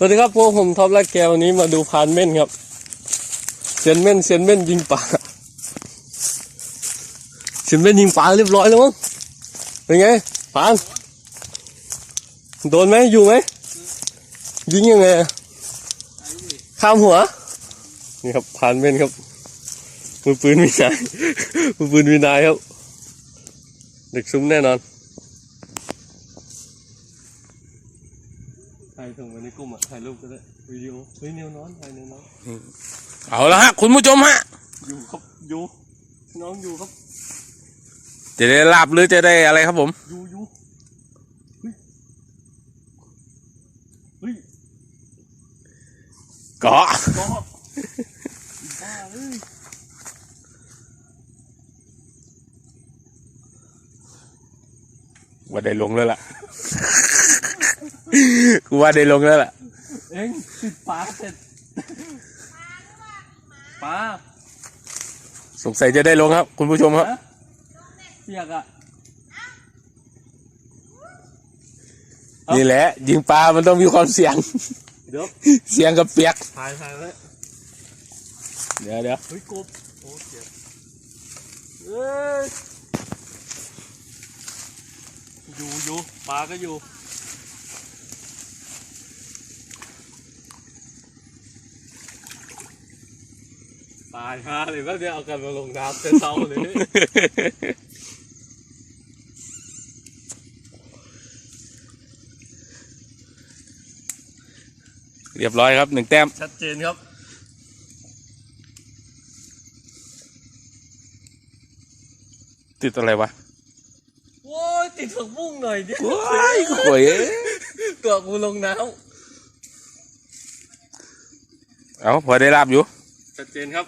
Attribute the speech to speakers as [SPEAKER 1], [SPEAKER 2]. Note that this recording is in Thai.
[SPEAKER 1] สวัสดีครับพวกผมท็อปและแกวันนี้มาดูพานเม่นครับเซียนเม่นเซียนเม่นยิงปลาเซียนเม่นยิงปลาเรียบร้อยแล้วมั้งเป็นไงพานโดนไหมอยู่ไหมยิงยังไงข้ามหัวนี่ครับพานเม่นครับมือปืนวินัยมือปืนวินัยครับเด็กซุ้มแน่นอน ถ่ายส่งไปในกลุ่มอะถ่ายรูปก็ได้วิดีโอเฮ้ยแนวนอนถ่ายแนวนอน
[SPEAKER 2] เอาละฮะคุณผู้ชมฮะ
[SPEAKER 1] อยู่ครับอยู่น้องอยู่ครับ
[SPEAKER 2] จะได้ลาบหรือจะได้อะไรครับผม
[SPEAKER 1] อยู่อยู่เฮ้ยเฮ้ย
[SPEAKER 2] เกาะ
[SPEAKER 1] ก็บ้าเลย
[SPEAKER 2] ว่าได้ลงแล้วล่ะ กูว่าได้ลงแล้วล่ะ
[SPEAKER 1] เอ็งติดปลาเสร็จปลา
[SPEAKER 2] สงสัยจะได้ลงครับ คุณผู้ชมครับ
[SPEAKER 1] ฮะเปียกอะเอ้านี่
[SPEAKER 2] นี่แหละ ยิงปลา มันต้องมีความเสี่ยง
[SPEAKER 1] เดี๋ยว
[SPEAKER 2] เสี่ยงกับเปียก
[SPEAKER 1] ถ่ายถ่ายไว้
[SPEAKER 2] เดี๋ยวเดี๋ยว
[SPEAKER 1] เฮ้ยกบโอ้เจ็บเอ้ยอยู่อยู่ปลาก็อยู่ ตายฮะเลยแป๊บเดียวเอากันมาลงน้ำเต็มเตาเลย
[SPEAKER 2] เรียบร้อยครับหนึ่งแต้ม
[SPEAKER 1] ชัดเจนครับ
[SPEAKER 2] ติดอะไรวะ
[SPEAKER 1] โอ้ยติดผักบุ้งหน่อยดิ
[SPEAKER 2] ว้ายโอ้ย
[SPEAKER 1] ตัวกูลงน้
[SPEAKER 2] เอาพอได้ลาบอยู่ำ
[SPEAKER 1] ชัดเจนครับ